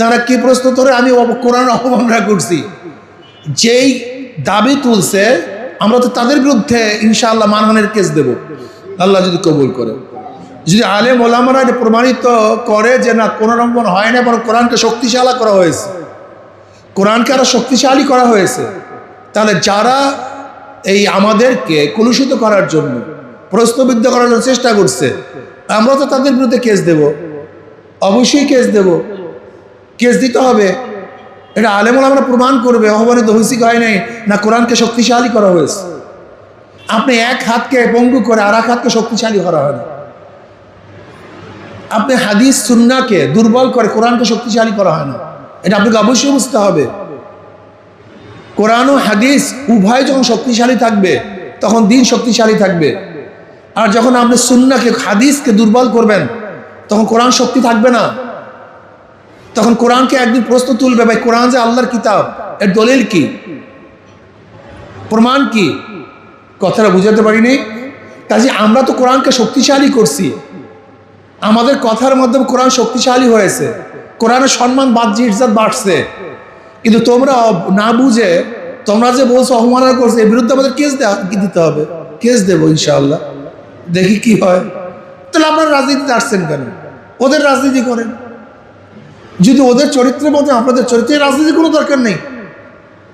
তারা কি প্রশ্ন করে আমি কোরআন অবমাননা করছি। যেই দাবি তুলছে, আমরা তো তাদের বিরুদ্ধে ইনশাআল্লাহ মানহানের কেস দেব। আল্লাহ যদি কবুল করে। যদি আলেম ওলামারা এটা প্রমাণিত করে যে না, কোনো রকম হয় না, বরং কোরআনকে শক্তিশালী করা হয়েছে। কোরআনকে আরও শক্তিশালী করা হয়েছে। তাহলে যারা এই আমাদেরকে কলুষিত করার জন্য, প্রশ্নবিদ্ধ করার জন্য চেষ্টা করছে, আমরা তো তাদের বিরুদ্ধে কেস দেব। অবশ্যই কেস দেব। কেস দিতে হবে। এটা আলেমুল আমরা প্রমাণ করবে, অহমানিত হয়েছি হয় নাই, না কোরআনকে শক্তিশালী করা হয়েছে। আপনি এক হাতকে পঙ্গু করে আর এক হাতকে শক্তিশালী করা হয় না। আপনি হাদিস, সুন্নাকে দুর্বল করে কোরআনকে শক্তিশালী করা হয় না। এটা আপনাকে অবশ্যই বুঝতে হবে। কোরআন ও হাদিস উভয় যখন শক্তিশালী থাকবে, তখন দিন শক্তিশালী থাকবে। আর যখন আপনি সুন্নাকে, হাদিসকে দুর্বল করবেন, তখন কোরআন শক্তি থাকবে না। তখন কোরআনকে একদিন প্রশ্ন তুলবে, ভাই, কোরআন যে আল্লাহর কিতাব, এর দলিল কি? প্রমাণ কি? কথাটা বুঝাতে পারিনি। কাজে আমরা তো কোরআনকে শক্তিশালী করছি। আমাদের কথার মাধ্যমে কোরআন শক্তিশালী হয়েছে। কোরআনের সম্মান বাহ্যিক ইজ্জত বাড়ছে। কিন্তু তোমরা না বুঝে, তোমরা যে বলছো অবমাননা করছ, এর বিরুদ্ধে আমাদের কেস দিতে হবে? কেস দেবো, ইনশাআল্লাহ। দেখি কি হয়। তাহলে আপনারা রাজনীতিতে আসছেন কেন? ওদের রাজনীতি করেন। যদি ওদের চরিত্রের মধ্যে আপনাদের চরিত্রের রাজনীতির কোনো দরকার নেই।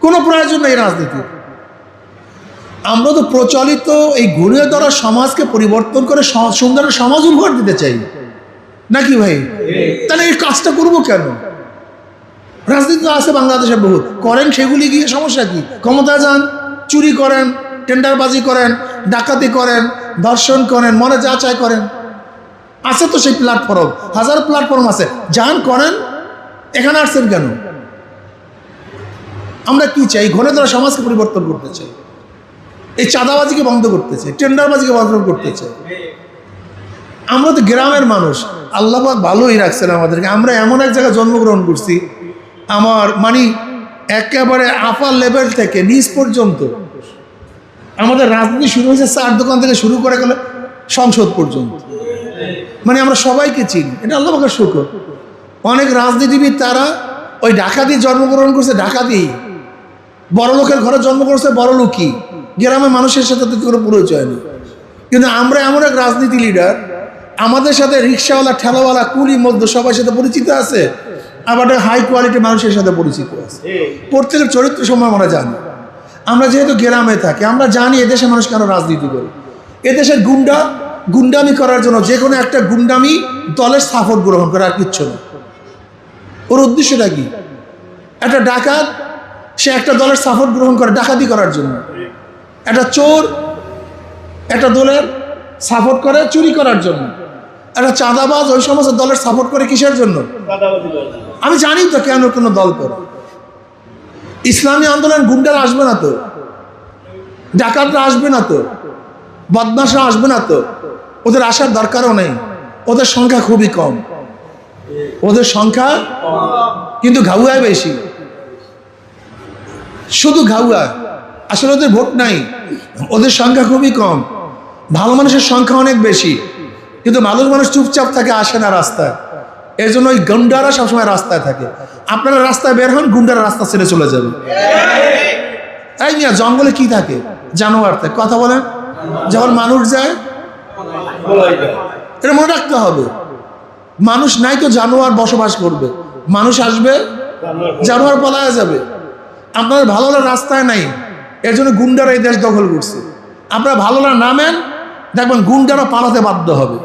কোনো প্রয়োজন নেই রাজনীতি আমরা তো প্রচলিত এই ঘুরিয়ে ধরা সমাজকে পরিবর্তন করে সুন্দর সমাজ উপহার দিতে চাই। নাকি ভাই? তাহলে এই কাজটা করব কেন? রাজনীতি তো আছে বাংলাদেশে বহুত। করেন সেগুলি গিয়ে সমস্যা কি? ক্ষমতা যান, চুরি করেন, টেন্ডারবাজি করেন, ডাকাতি করেন, ধর্ষণ করেন মনে যা চায় করেন। আছে তো সেই প্ল্যাটফর্ম হাজার প্ল্যাটফর্ম আছে। যান, করেন এখানে আসছেন কেন? আমরা কি চাই? ঘরে ধরা সমাজকে পরিবর্তন করতে চাই এই চাঁদাবাজিকে বন্ধ করতে চাই টেন্ডারবাজিকে বন্ধ করতে চাই আমরা তো গ্রামের মানুষ আল্লাহবাদ ভালোই রাখছেন আমাদেরকে। আমরা এমন এক জায়গায় জন্মগ্রহণ করছি, আমার মানে একেবারে আপার লেভেল থেকে নিচ পর্যন্ত। আমাদের রাজনীতি শুরু হয়েছে চার দোকান থেকে শুরু করে গেলে সংসদ পর্যন্ত। মানে আমরা সবাইকে চিনি। এটা আল্লাহকে শুকর। অনেক রাজনীতিবিদ তারা ওই ডাকাতি জন্মগ্রহণ করছে, ডাকাতি। বড় লোকের ঘরে জন্ম করছে, বড় লোকই গ্রামের মানুষের সাথে তো কোনো পরিচয় নেই। কিন্তু আমরা এমন এক রাজনীতি লিডার আমাদের সাথে রিক্সাওয়ালা, ঠেলাওয়ালা, কুলি মধ্য সবার সাথে পরিচিত আছে, আবার হাই কোয়ালিটি মানুষের সাথে পরিচিত আছে। প্রত্যেকের চরিত্র সময় আমরা জানি। আমরা যেহেতু গ্রামে থাকি, আমরা জানি এদেশের মানুষ কেন রাজনীতি করে। এদেশের গুন্ডা, গুন্ডামি করার জন্য যে কোনো একটা গুন্ডামি দলের সাপোর্ট গ্রহণ করে আর কিচ্ছু না। ওর উদ্দেশ্যটা কি? একটা ডাকাত, সে একটা দলের সাপোর্ট গ্রহণ করে ডাকাতি করার জন্য। একটা চোর, একটা দলের সাপোর্ট করে চুরি করার জন্য। একটা চাঁদাবাজ ওই সমস্ত দলের সাপোর্ট করে কিসের জন্য? আমি জানি তো কেন কোনো দল করে। ইসলামী আন্দোলন গুন্ডারা আসবে না তো? ডাকাতরা আসবে না তো? বদমাশরা আসবে না তো? ওদের আসার দরকারও নেই। ওদের সংখ্যা খুবই কম। ওদের সংখ্যা কিন্তু ঘাউয়ায় বেশি। শুধু ঘাউয়া। আসলে ওদের ভোট নাই। ওদের সংখ্যা খুবই কম। ভালো মানুষের সংখ্যা অনেক বেশি। কিন্তু মানুষ মানুষ চুপচাপ থাকে, আসে না রাস্তায়। এই জন্য ওই গুন্ডারা সবসময় রাস্তায় থাকে। আপনারা রাস্তায় বের হন, গুন্ডারা রাস্তা ছেড়ে চলে যাবে। তাই মিয়া, জঙ্গলে কি থাকে? জানোয়ার থাকে। কথা বলেন। যখন মানুষ যায়, এটা মনে রাখতে হবে। মানুষ নাই তো জানোয়ার বসবাস করবে। মানুষ আসবে, জানোয়ার পলায়া যাবে। আপনার ভালো রাস্তায় নাই, এর জন্য গুন্ডারা এই দেশ দখল করছে। আপনারা ভালো লাগা নামেন, দেখবেন গুন্ডারা পালাতে বাধ্য হবে।